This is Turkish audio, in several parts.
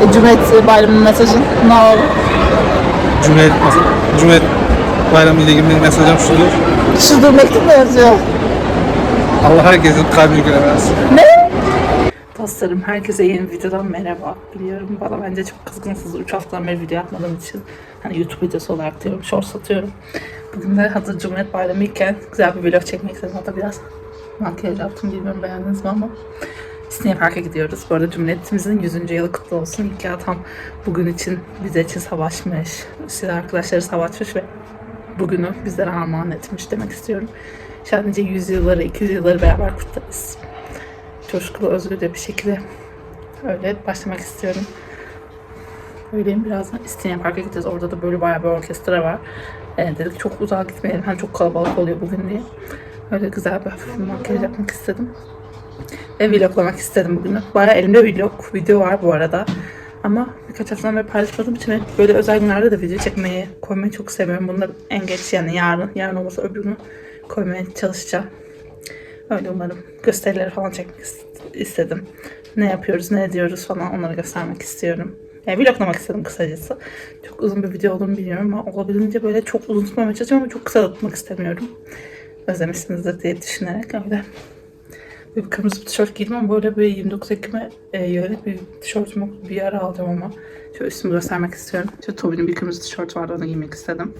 E, Cumhuriyet Bayramı mesajın ne oldu? Cumhuriyet, Cumhuriyet Bayramı ile ilgili mesajım şudur. Şurada mektup mu yazıyor? Allah herkesin kalbini göre versin. Dostlarım herkese yeni videodan merhaba. Biliyorum bana bence çok kızgınsınız 3 haftadan beri video yapmadığım için. Hani YouTube videosu olarak diyorum, short satıyorum. Bugün de hazır Cumhuriyet Bayramı iken güzel bir vlog çekmek istedim. Hatta biraz makyaj yaptım bilmiyorum beğendiniz mi ama. İstinye Park'a gidiyoruz. Bu arada Cumhuriyetimizin 100. yılı kutlu olsun. İlk ya tam bugün için bize için savaşmış. Size arkadaşları savaşmış ve bugünü bizlere armağan etmiş demek istiyorum. Sadece 100 yılları, 200 yılları beraber kutlarız coşkulu, özgürce bir şekilde öyle başlamak istiyorum. Öyleyim birazdan İstinye Park'a gideceğiz. Orada da böyle bayağı bir orkestra var. Ee, dedik çok uzağa gitmeyelim. Hani çok kalabalık oluyor bugün diye. Öyle güzel bir hafif bir makyaj yapmak istedim. Ve vloglamak istedim bugünü. Bayağı elimde vlog, video var bu arada. Ama birkaç haftadan beri paylaşmadığım için böyle özel günlerde de video çekmeyi, koymayı çok seviyorum. Bunu da en geç yani yarın, yarın olmasa öbür günü koymaya çalışacağım. Öyle umarım gösterileri falan çekmek ist- istedim. Ne yapıyoruz, ne ediyoruz falan onları göstermek istiyorum. Yani vloglamak istedim kısacası. Çok uzun bir video olduğunu biliyorum ama olabildiğince böyle çok uzun tutmamaya çalışıyorum ama çok kısa tutmak istemiyorum. Özlemişsinizdir diye düşünerek öyle. Bir kırmızı bir tişört giydim ama böyle bir 29 Ekim'e e, yönelik bir tişörtüm yok. Bir ara alacağım ama. Şöyle üstümü göstermek istiyorum. Şöyle Toby'nin bir kırmızı tişört vardı onu giymek istedim.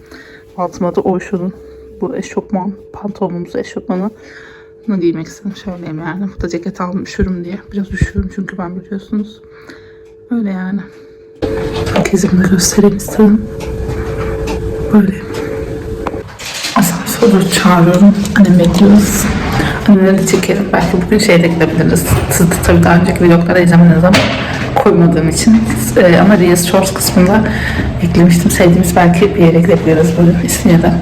Altıma da Oysho'nun bu eşofman, pantolonumuz eşofmanı bunu giymek istedim. Şöyleyim yani. Bu da ceket aldım diye. Biraz üşüyorum çünkü ben biliyorsunuz. Öyle yani. Herkese bunu göstereyim istedim. Böyle. Asansörü çağırıyorum. Annem bekliyoruz. De çekerim. Belki bugün şeyde gidebiliriz. Siz de tabii daha önceki vloglara izlemediniz ama koymadığım için. Ee, ama Reels Shorts kısmında eklemiştim. Sevdiğimiz belki bir yere gidebiliriz bugün İstinye'de.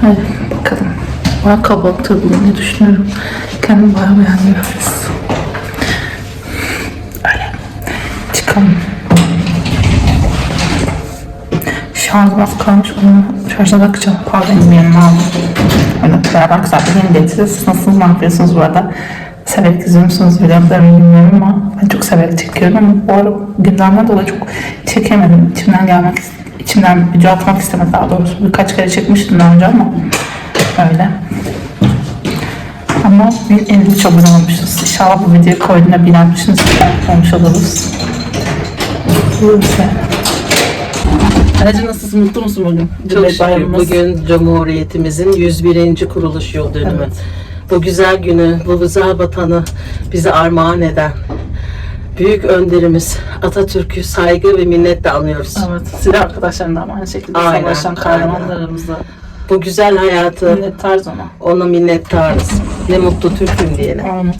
Hadi bakalım. Bayağı kalabalıktır bugün ne düşünüyorum. Kendim bayağı beğenmiyoruz. Öyle. Çıkalım. Şarjım az kalmış. Onu şarja takacağım. Kahvemi yanıma aldım. Öyle beraber güzel bir yeni diyeceğiz. Siz nasılsınız? Ne yapıyorsunuz bu arada? Severek izliyor musunuz vloglarımı bilmiyorum ama ben çok severek çekiyorum ama bu ara gündemden dolayı çok çekemedim. İçimden gelmek, içimden video atmak istemedi daha doğrusu. Birkaç kere çekmiştim daha önce ama öyle. Ama bir 53 abone olmuşuz. İnşallah bu videoyu koyduğunda bilenmişsiniz. olmuş oluruz. Neyse. Hacı nasılsın? Mutlu musun bugün? Çok Cumhuriyet şükür Bayramımız. bugün Cumhuriyetimizin 101. kuruluş yıl dönümü. Evet. Bu güzel günü, bu güzel vatanı bize armağan eden büyük önderimiz Atatürk'ü saygı ve minnetle anıyoruz. Evet. Silah arkadaşlarından aynı şekilde Aynen, savaşan kahramanlarımızla. Bu güzel hayatı Minnettarız ona. ona minnettarız. Ne mutlu Türk'üm diyelim. Aynen.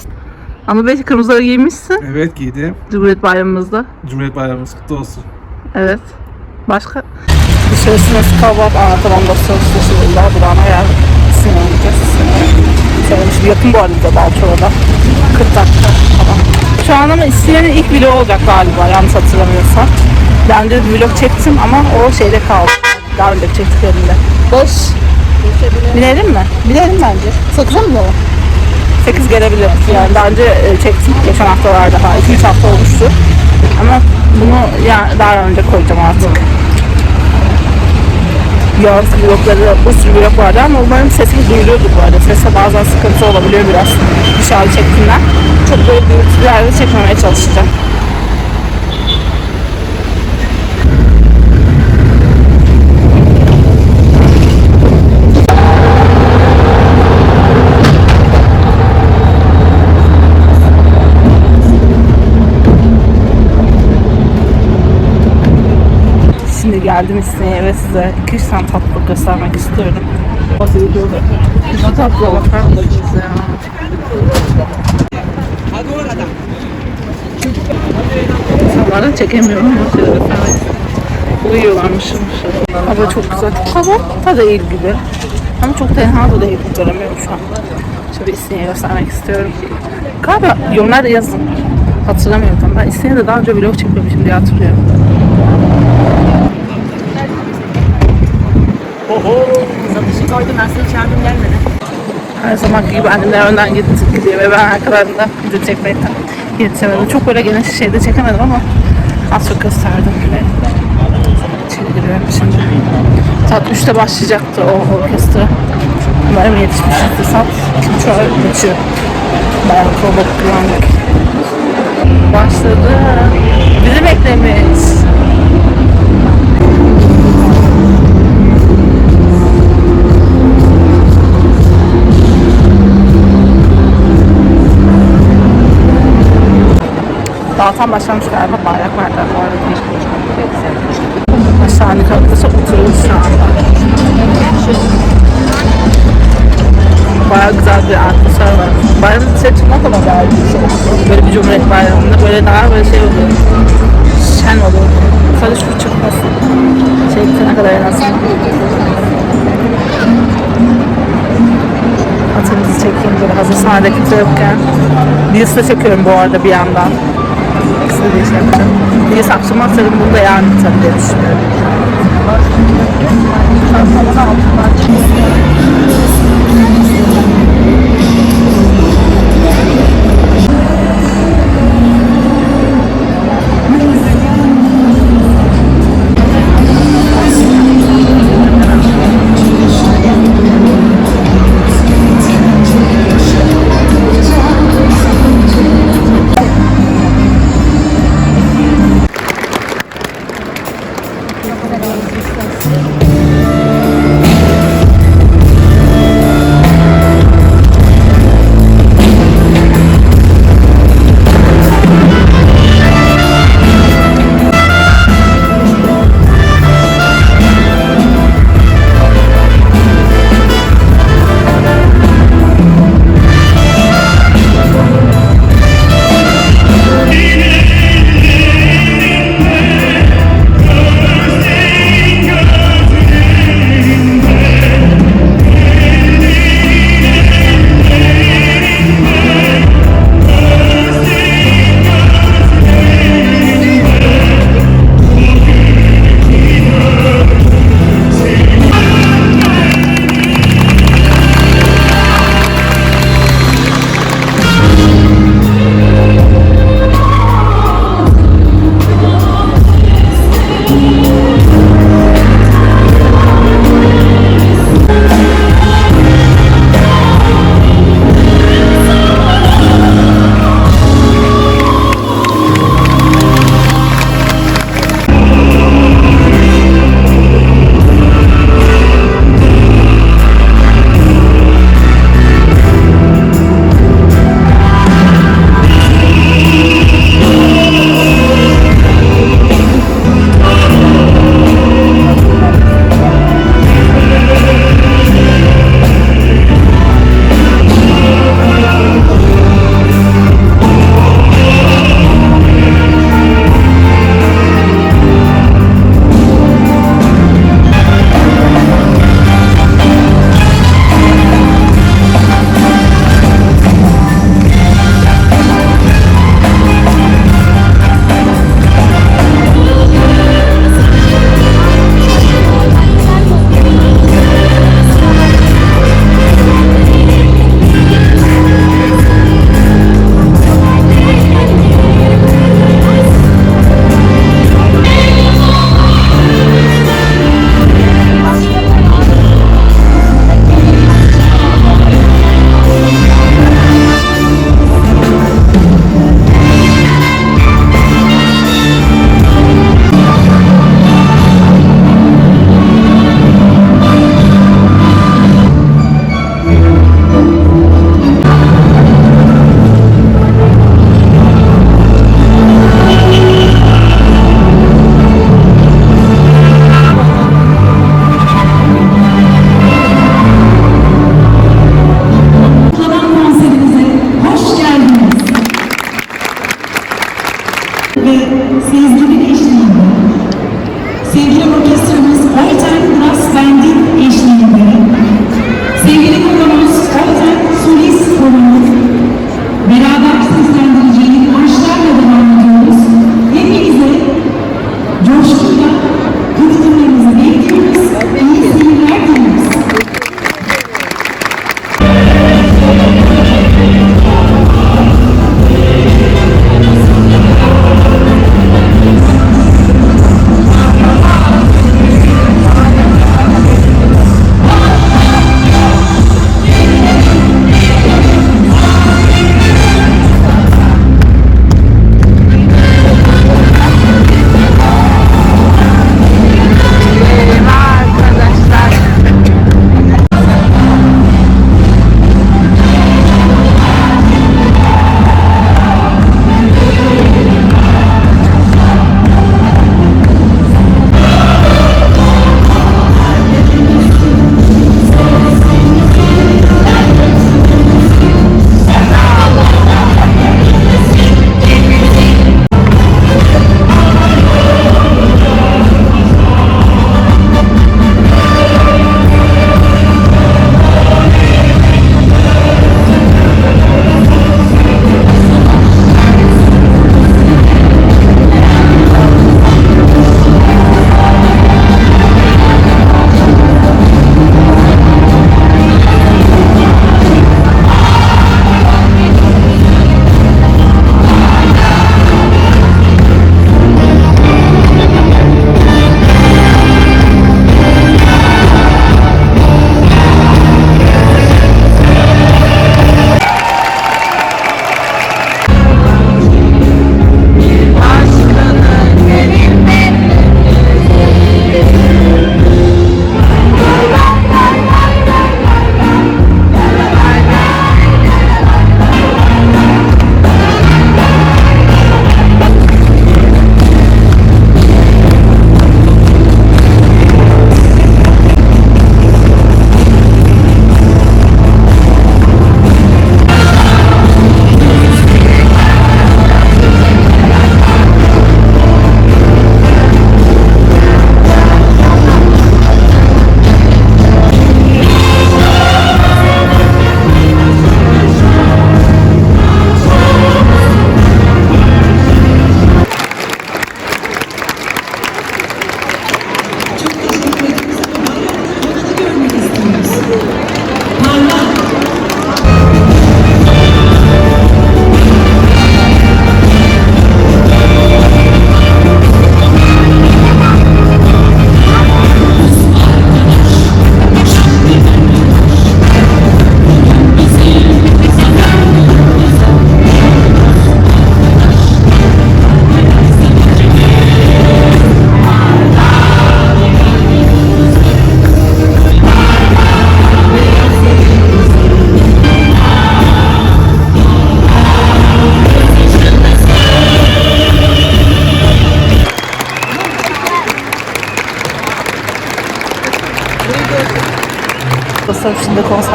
Ama belki kırmızıları giymişsin Evet giydim. Cumhuriyet Bayramımızda. Cumhuriyet Bayramımız kutlu olsun. Evet. Başka? Dışarısı nasıl kalabalık anlatamam da sözleşi illa durağına. Sinema gideceğiz. Söylemiş yakın bu arada Balçova'da. 40 dakika falan. Şu an ama İstiye'nin ilk vlogu olacak galiba yanlış hatırlamıyorsam. Daha önce bir vlog çektim ama o şeyde kaldı. Daha önce çektiklerimde. Boş. Binelim mi? Binelim bence. Sakıza mı dolu? 8 gelebilir. Yani daha önce e, çektim geçen haftalarda falan. 2-3 hafta olmuştu. Ama bunu ya daha önce koyacağım artık. Yaz vlogları, bu sürü vlog vardı ama umarım sesimi duyuluyordur bu arada. Seste bazen sıkıntı olabiliyor biraz dışarı çektiğimden. Çok böyle büyütülerde çekmemeye çalışacağım. Şimdi geldim İstinye'ye ve size 2-3 tane tatlı göstermek istiyorum. Ne tatlı bakar mısınız ya? İnsanları çekemiyorum ama. Uyuyorlarmışım. Hava çok güzel. Hava da değil gibi. Ama çok tenha da değil. Göremiyorum şu an. Şöyle İstinye'yi göstermek istiyorum. Galiba yorumlarda yazın. Hatırlamıyorum tam. Ben İstinye'de daha önce vlog çekmemişim diye hatırlıyorum. Satışı koydum ben seni çağırdım gelmedi. Her zaman gibi annemler önden gitti gidiyor ve ben arkalarında video çekmekten yetişemedim. Çok böyle geniş şeyde çekemedim ama Az çok gösterdim. İçeri giriyorum şimdi. Saat 3'te başlayacaktı o orkestra. Umarım yetişmiştir saat. Şu an geçiyor. Bayağı kalabalık güvenlik. Başladı. Bizi beklemiş. Dağıtan başlamış galiba bayrak vardı bu arada. Aşağıya kalkırsa oturuyoruz şu anda. Bayağı güzel bir atmosfer var. Bayramın dışarı çıkmak ama iyi bir şey. Böyle bir Cumhuriyet Bayramı'nda böyle daha böyle şey oluyor. Şen oluyor. Sadece şu çıkmasın. Şey bitene kadar en azından. Atımızı çekeyim böyle hazır sahnede kimse yokken. Reels de çekiyorum bu arada bir yandan. İkisini de şey yapacağım. Atarım bunu da yarın atarım diye düşünüyorum.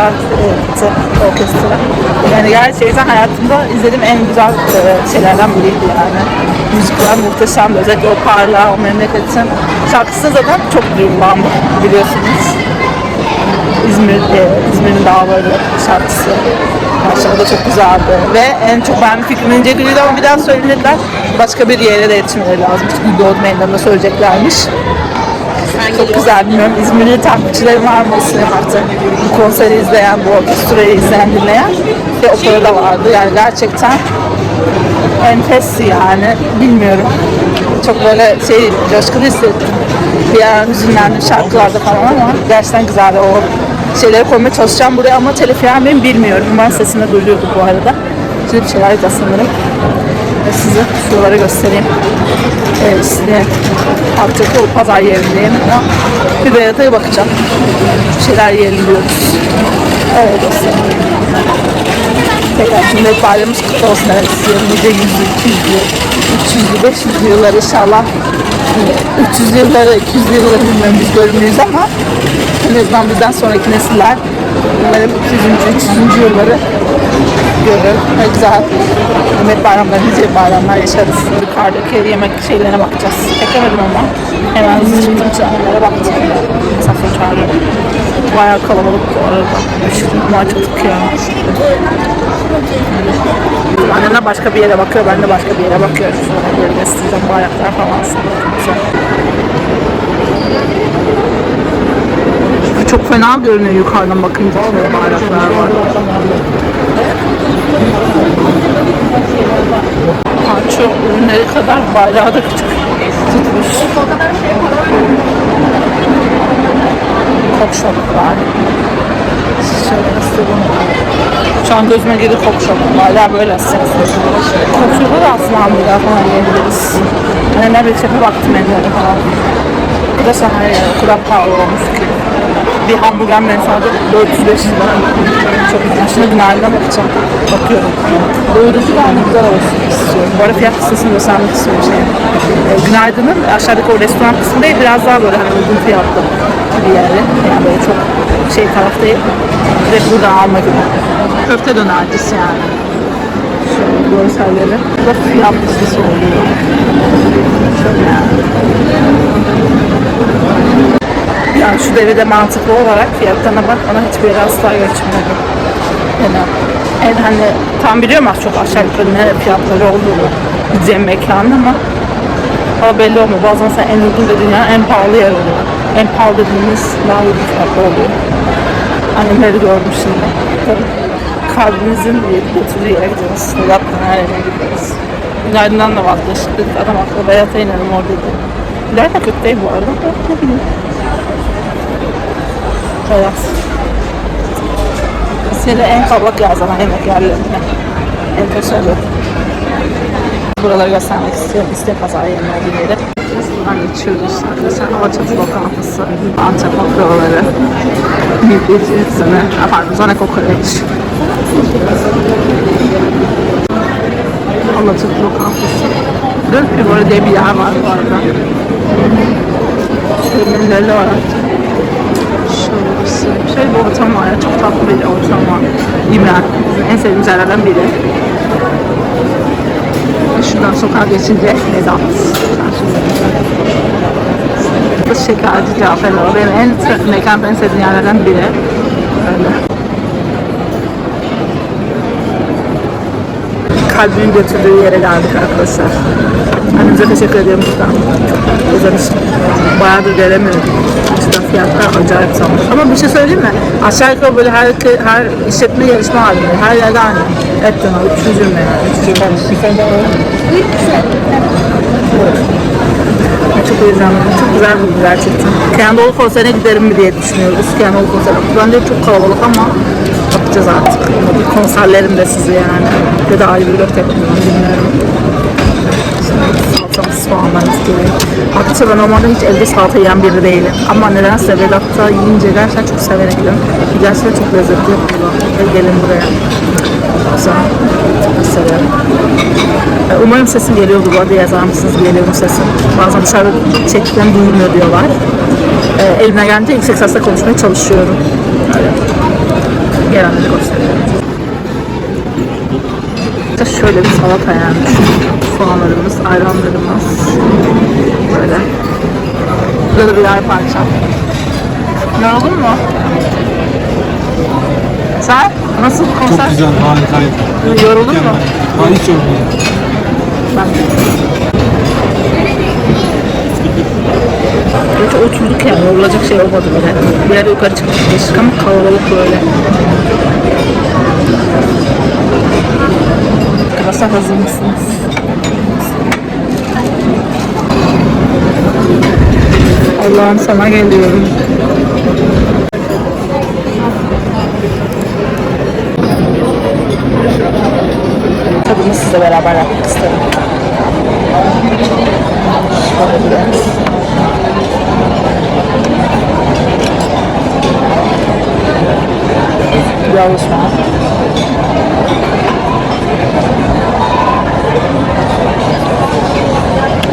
E, bitti. Orkestra. Yani gerçekten hayatımda izlediğim en güzel e, şeylerden biriydi yani. Müzikler muhteşemdi. Özellikle o parla, o memleketin şarkısı zaten çok duygulandım biliyorsunuz. İzmir, e, İzmir'in dağları şarkısı. Aşağıda da çok güzeldi. Ve en çok ben fikrim İnce Gül'üydü ama bir daha söylediler. Başka bir yere de yetişmeleri lazım. Çünkü Doğu Meydanı'nda söyleyeceklermiş. Çok güzel bilmiyorum. İzmirli takipçilerim var mı İsmi artık? Bu konseri izleyen, bu orkestrayı izleyen, dinleyen. Ve opera da vardı. Yani gerçekten enfesti yani. Bilmiyorum. Çok böyle şey coşkulu hissettim. Bir an hüzünlendim şarkılarda falan ama gerçekten güzeldi. O şeyleri koymaya çalışacağım buraya ama telif miyim bilmiyorum. Ben sesini duyuyorduk bu arada. Şimdi bir şeyler. Ve size şuraları göstereyim. İşte Akçakı o pazar yerindeyim ama bir Berat'a bakacağım. Bir şeyler yiyelim diyoruz. Evet dostlarım. Tekrar Cumhuriyet Bayramımız kutlu olsun. Evet, nice yüzlü, 200'lü, 300'lü, 500'lü yıllar inşallah. 300 yılları, 200 yılları bilmiyorum biz görmüyoruz ama en azından bizden sonraki nesiller umarım 200. 300. yılları görür. Ne güzel. Cumhuriyet bayramları, nice bayramlar yaşarız. Yukarıdaki yemek şeylerine bakacağız. Çekemedim ama hemen çıktım çağrılara baktım. Misafir çağrı. Bayağı kalabalık bu arada. Ama acıktık ya. Annemler başka bir yere bakıyor, ben de başka bir yere bakıyorum. Şöyle yerine isteyeceğim bayraklar falan. Güzel. Çok fena görünüyor yukarıdan bakınca. Bayraklar var. Panço ürünleri kadar bayrağı da tutmuş. Kok shop var. Şöyle göstereyim. Şu an gözüme girdi kok shop. Hala böyle sesli. Kok shop'a da aslında hamburger falan yiyebiliriz. Annemler bir çepe baktım menüleri falan. Bu da şahane. O kadar pahalı olmuş ki. Bir hamburger menü sadece 405 lira. Çok. Şimdi günaydın'a bakacağım. Bakıyorum. Doyurucu ve hani güzel olsun istiyorum. Bu arada fiyat listesini göstermek istiyorum şey. Günaydın'ın aşağıdaki o restoran kısmı biraz daha böyle hani uygun fiyatlı bir yeri. Yani böyle çok şey taraf değil. Direkt buradan alma gibi. Köfte dönercisi yani. Şöyle görselleri. Bu fiyat listesi oluyor. Şöyle. Yani şu devirde mantıklı olarak fiyatlarına bak bana hiçbir yere asla geçmedi. Yani en hani tam biliyorum az çok aşağı yukarı ne fiyatları olduğunu gideceğim mekanın ama ama belli olmuyor. Bazen sen en uygun dediğin yer en pahalı yer oluyor. En pahalı dediğimiz daha uygun fiyatlı oluyor. Annemleri gördüm şimdi. Tabii kalbimizin götürdüğü yere gidiyoruz. Sedat'tan her yere gidiyoruz. Günaydın'dan da vazgeçtik. Adam akıllı Berat'a inelim oradaydı. Günaydın kötü değil bu arada. Ne bileyim. Beyaz. Seni en kabak yazan yemek yerlerinde. En teşekkür Buraları göstermek istiyorum. İste pazar yerine olduğu yeri. Buradan geçiyoruz arkadaşlar. Alaçatı lokantası. Antep. Midyeci sene. Pardon, zone kokoreç. Alaçatı lokantası. Dört bir diye bir yer var bu arada. Şöyle var artık. Şöyle bir Şöyle bir ortam var ya. Çok tatlı bir ortam var. İmren. En sevdiğim yerlerden biri. Şuradan sokağa geçince Vedat. Bu şekerci Caferler. Benim en mekan en sevdiğim yerlerden biri. Öyle. Kalbimin götürdüğü yere geldik arkadaşlar. Annemize teşekkür ediyorum buradan. Çok özlemiş. Bayağıdır. Açıdan fiyatlar acayip zamlı. Ama bir şey söyleyeyim mi? Aşağı yukarı böyle her, her işletme yarışma halinde. Her yerde aynı. Et döner, 320 yani. 320. Çok heyecanlıyım. Çok güzel bir gerçekten. Kenandoğlu konserine giderim mi diye düşünüyoruz. Kenandoğlu konserine. Ben de çok kalabalık ama bakacağız artık. Bir konserlerim de sizi yani. Bir de ayrı bir bilmiyorum. Soğanlarımız geliyor. Arkadaşlar ben normalde hiç evde salata yiyen biri değilim. Ama nedense Vedat'ta yiyince gerçekten çok severek yiyorum. Gerçekten çok lezzetli yapıyor. Gelin buraya. Güzel. Seviyorum. E, Umarım sesim geliyordur bu arada yazar mısınız geliyor mu sesim. Bazen dışarıda çektiklerim duyulmuyor diyorlar. e, elimden gelince yüksek sesle konuşmaya çalışıyorum. Öyle. Gelenleri gösteriyorum. Şöyle bir salata yani. Soğanlarımız, ayranlarımız. Böyle. Da birer parça. Yoruldun mu? Sen? Nasıl konser? Çok güzel, harikaydı. Yoruldun mu? Ben hiç yorulmadım. Ben Gerçi oturduk yani yorulacak şey olmadı böyle. Bir yere yukarı çıktık ama kalabalık böyle. Arkadaşlar hazır mısınız? Allah'ım sana geliyorum. Tadını size beraber yapmak istedim. Şöyle biraz. Biraz soğan.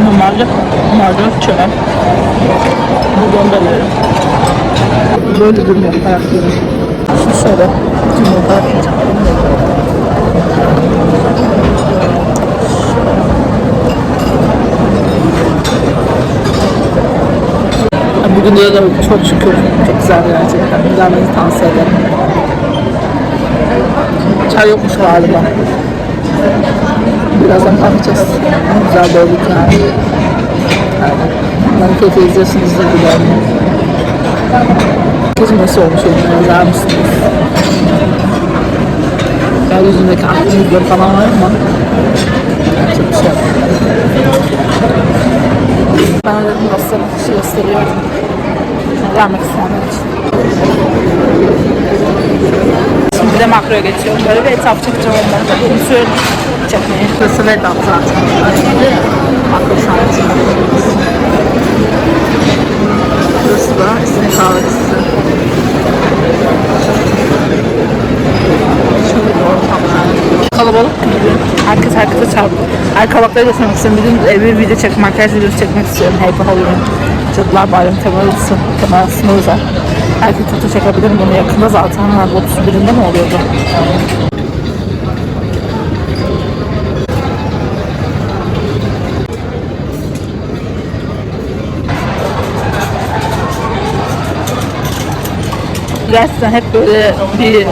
Normalde, normalde çömem. Bu donduruyorum. Böyle ayaklarım. Şimdi şöyle yumurta yapacağım. Bugün de çok şükür çok güzel gerçekten. Gelmenizi tavsiye ederim. Çay yokmuş galiba. Birazdan bakacağız. Güzel dolduk yani. Ben kötü izliyorsunuzdur biliyorum. Kesin nasıl olmuş oyunlar yazar mısınız? Yeryüzündeki aktiviteler falan var ama çok bir şey yok. Ben dedim bir şey gösteriyorum. Vermek isteyenler için. Şimdi de makroya geçiyorum. Böyle bir etap çekeceğim onları. Unutuyorum çekmeyi. Burası Vedat zaten. Makro saati. Burası da İsmi kahvesi. Yani. Kalabalık. Herkes herkese çarpıyor. Erkabakları göstermek istiyorum. Bir gün evde video çek, makyaj videosu çekmek istiyorum. Happy Halloween. Cadılar Bayramı temalısı. Temasına özel. Belki foto çekebilirim bunu yakında zaten. Ha, 31'inde mi oluyordu? Gerçekten hep böyle bir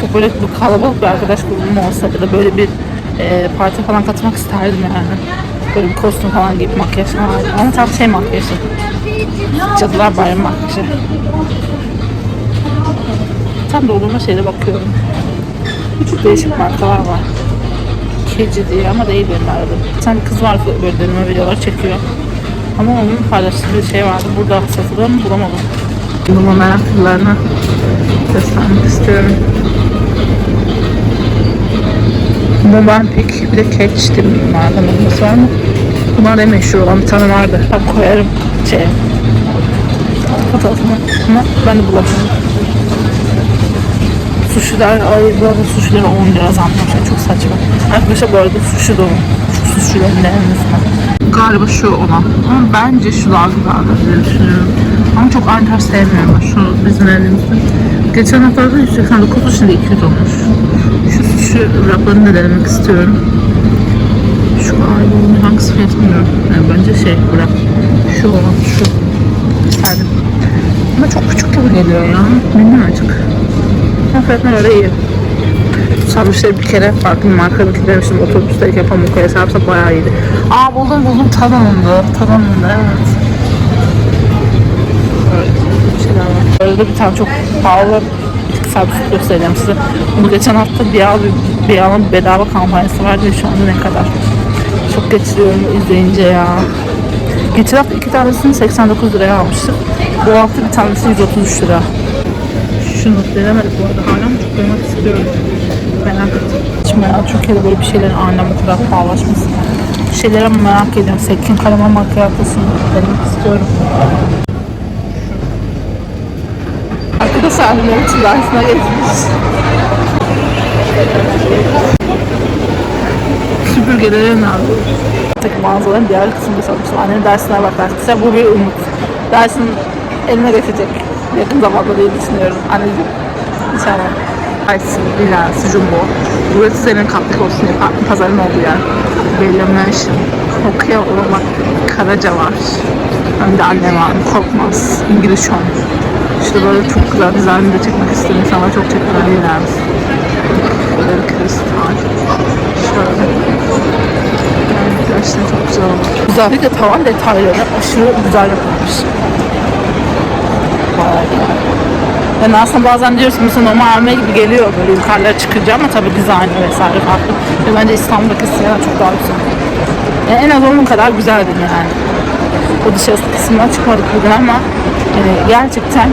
çok böyle bir kalabalık bir arkadaş grubum olsa ya da böyle bir e, parti falan katmak isterdim yani. Böyle bir kostüm falan giyip makyaj falan. Ama tam şey makyajı. Cadılar Bayramı makyajı. Tam doldurma şeyde bakıyorum. Çok değişik markalar var. Keci diye ama değil benim aradığım. Bir tane kız var böyle deneme videolar çekiyor. Ama onun paylaştığı bir şey vardı. Burada satılıyor mu bulamadım. Bunun meraklılarına göstermek istiyorum. Movenpick bir de Catch diye bir markanın olması var mı? Bunlar en meşhur olan bir tane vardı. Ben koyarım şeye. Fotoğrafını ama ben de bulamıyorum. Sushi'ler, ay bu arada sushi'leri 10 lira zamlamışlar. Çok saçma. Arkadaşlar bu arada sushi dolu. Sushi'lerin denenmesine. Galiba şu olan. Ama bence şu daha güzeldir diye düşünüyorum. Ama çok aynı tarz sevmiyorum şu bizim elimizde. Geçen hafta 189 şimdi 200 olmuş. Şu sushi wraplarını da denemek istiyorum. Şu galiba hangisi fiyat bilmiyorum. Yani bence şey bırak. Şu olan şu. İsterdim. Ama çok küçük gibi geliyor ya. Minnacık. Ama fiyatlar öyle iyi. Sarmışları bir kere farklı marka bir demiştim otobüsteyken Pamukkale'ye sarmışlar bayağı iyiydi. Aa buldum buldum Tadan'ındı. Tadan'ındı evet. Şeyler var. Böyle bir tane çok pahalı servisi göstereceğim size. Bunu geçen hafta bir al bir alın bedava kampanyası vardı şu anda ne kadar. Çok getiriyorum izleyince ya. Geçen hafta iki tanesini 89 liraya almıştık. Bu hafta bir tanesi 133 lira. Şunu denemedik bu arada. Hala çok denemek istiyorum. Şimdi ya Türkiye'de böyle bir şeylerin bu kadar pahalaşması. Bir şeyleri ama merak ediyorum. Sekin karaman makyajlısını denemek istiyorum. Arkadaşlar annem için dersine geçmiş. Süpürgelerin abi. Tek mağazaların diğer kısmında satmışlar. Annemin dersine bak arkadaşlar. Bu bir umut. Dersin eline geçecek. Yakın zamanda diye düşünüyorum. Anneciğim. İnşallah. Aysin, Bilal, Jumbo. Burası senin katlık olsun diye pazarın olduğu yer. Belirlemiş. Okuya olmak. Karaca var. Önde anne var. Korkmaz. İngiliz şon. İşte böyle çok güzel dizaynı da çekmek istedim. İnsanlar çok çekmeler yerlermiş. Böyle kristal. Şöyle. Yani gerçekten çok güzel oldu. Özellikle tavan detayları aşırı güzel yapılmış. Bayağı güzel. Yani aslında bazen diyorsun mesela normal AVM gibi geliyor böyle yukarılara çıkınca ama tabii dizaynı vesaire farklı. Ve bence İstanbul'daki siyah çok daha güzel. Yani en az onun kadar güzeldi yani. O dışarısı kısmına çıkmadık bugün ama yani gerçekten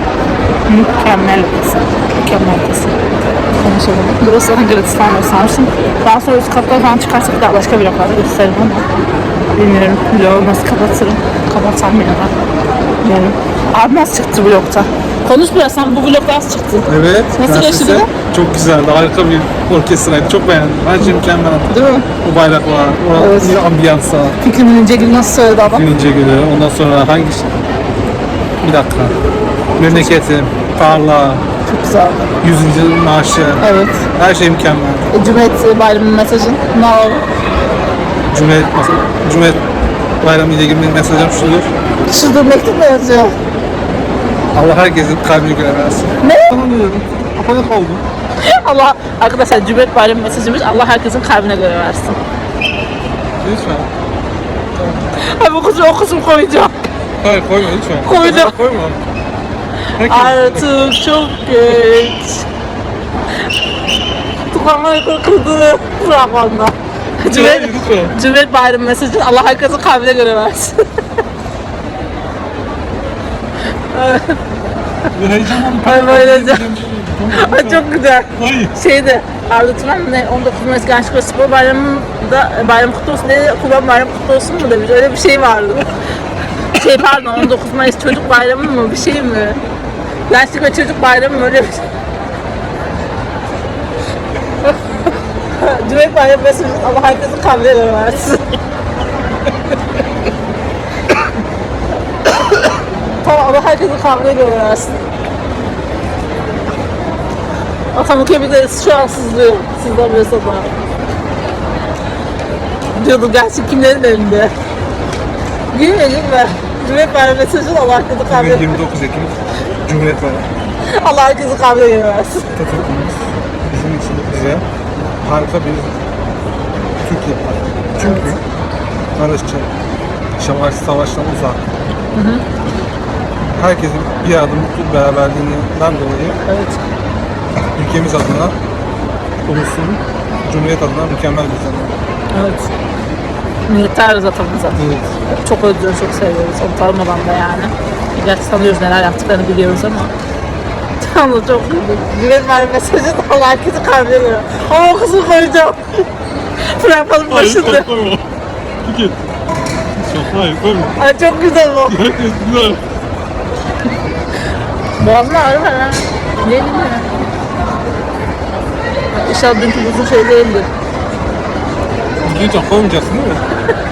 mükemmel ötesi. Mükemmel ötesi. Konuşalım. Burası zaten Gratis'ten göstermiştim. Daha sonra üst katlara falan çıkarsak daha başka vloglarda gösteririm ama bilmiyorum vlogu nasıl kapatırım. Kapatsam ya da. Yani abi nasıl çıktı vlogta? Konuş biraz sen bu vlogda az çıktın. Evet. Nasıl geçti bir de? Çok güzeldi. Harika bir orkestraydı. Çok beğendim. Her şey mükemmel. Değil mi? Bu bayraklar, o Evet. yine ambiyansa, Fikrimin ince gibi nasıl söyledi adam? birinci günü. Ondan sonra hangi şey? Bir dakika. Memleketim, tarla, Çok güzeldi. yüzüncü maaşı. Evet. Her şey mükemmel. E, Cumhuriyet Bayramı mesajın ne alalım? Cumhuriyet, Cumhuriyet Bayramı ile ilgili mesajım şudur. Şurada mektup mu yazıyor? Allah herkesin kalbine göre versin. Ne? Tanımıyorum. Kapanak oldum. Allah arkadaşlar Cumhuriyet Bayramı mesajımız Allah herkesin kalbine göre versin. Lütfen. Ay bu kısmı o kısmı koyacağım. Hayır koyma lütfen. Koydum. Koyma. Herkes, Artık çok geç. Tıklamayı kırdığını bırak onda. Cumhuriyet. Cumhuriyet Bayramı mesajını Allah herkesin kalbine göre versin. Bir heyecan oldu. Ay. Ay çok güzel. Hayır. Şeyde Arda Turan ne 19 Mayıs Gençlik ve Spor Bayramı'nda bayram kutlu olsun diye Kurban Bayramı kutlu olsun mu demiş. Öyle bir şey vardı. şey pardon 19 Mayıs Çocuk Bayramı mı bir şey mi? Gençlik ve Çocuk Bayramı mı öyle bir şey. Bayramı mesajı Allah herkesin kabul versin. Allah herkesin kabul versin. Atamık'a bir de şu an sızlıyor. Sızlamıyorsa da. Diyordu gerçek kimlerin elinde. Gülme gülme. Cumhuriyet Bayramı mesajı Allah herkesi kabul 29 Ekim Cumhuriyet Bayramı. Allah herkesi kabul versin. Atatürk'ümüz bizim için bize harika bir Türkiye var. Çünkü barışçı, şamarşı savaştan uzak. Herkesin bir adım mutlu beraberliğinden dolayı Evet. ülkemiz adına, ulusun, Cumhuriyet adına mükemmel bir zaman. Evet. Militer zaten zaten. Evet. Çok özlüyoruz, çok seviyoruz. Onu tanımadan da yani. Gerçi tanıyoruz neler yaptıklarını biliyoruz ama. Tamam çok Cumhuriyet Bayramı mesajı da Allah herkesi kabul veriyor. Ama o kısmı koyacağım. Bırakmadım başında. Çok hayır koyma. Ay çok güzel bu. Herkes güzel. Boğazım ağrıyor ha. Ne bileyim. İnşallah dünkü buzun şey değildir. Lütfen koymayacaksın değil mi?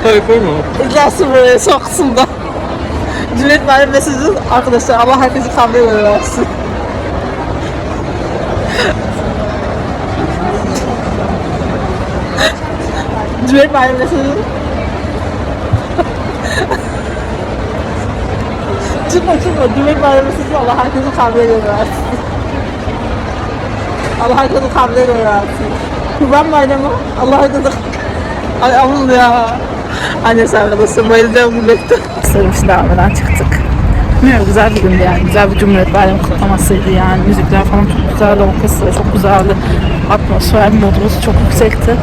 Hayır koyma. İzlersin böyle son kısımda. Cumhuriyet Bayramı mesajı arkadaşlar Allah herkesi kabul versin. Cumhuriyet Bayramı mesajı Çıkma çıkma. Cumhuriyet Bayramı mesajı Allah herkesi kabul versin. Allah herkesi kabul versin. Kurban Bayramı Allah herkesi Ay aman ya. Annesi arkadaşım bayılacağım gülmekten. Sarım şimdi AVM'den çıktık. Bilmiyorum güzel bir gündü yani. Güzel bir Cumhuriyet Bayramı kutlamasıydı yani. Müzikler falan çok güzeldi. Orkestra çok güzeldi. Atmosfer, modumuz çok yüksekti.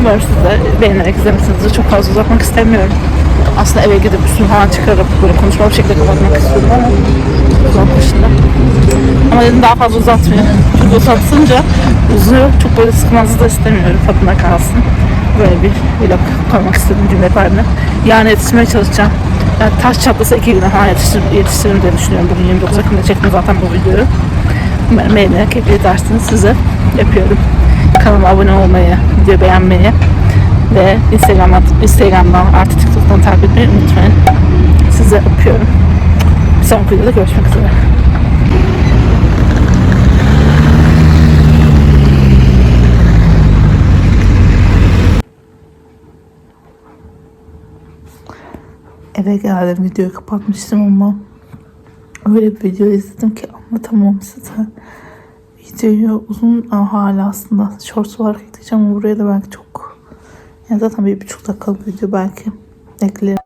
Umarım siz de beğenerek izlemişsinizdir. Çok fazla uzatmak istemiyorum. Aslında eve gidip üstünü falan çıkarıp böyle konuşmalı bir şekilde kapatmak istiyordum ama uzatmış şimdi. Ama dedim daha fazla uzatmayayım. Çünkü uzatınca uzuyor. Çok böyle sıkmanızı da istemiyorum. Tadına kalsın. Böyle bir vlog koymak istedim Cumhuriyet Bayramı'na. Yani yetişmeye çalışacağım. Yani taş çatlasa iki güne falan yetiştir, yetiştiririm diye düşünüyorum. Bugün 29 Ekim'de çektim zaten bu videoyu. Umarım beğenerek keyifli dersiniz size yapıyorum. Kanalıma abone olmayı, video beğenmeyi ve Instagram'dan, Instagram'dan artı TikTok'tan takip etmeyi unutmayın. Size öpüyorum. sonraki videoda görüşmek üzere. Eve geldim videoyu kapatmıştım ama öyle bir video izledim ki anlatamam size. Videoyu uzun hala aslında shorts olarak ekleyeceğim ama buraya da belki çok yani zaten bir buçuk dakikalık video belki eklerim.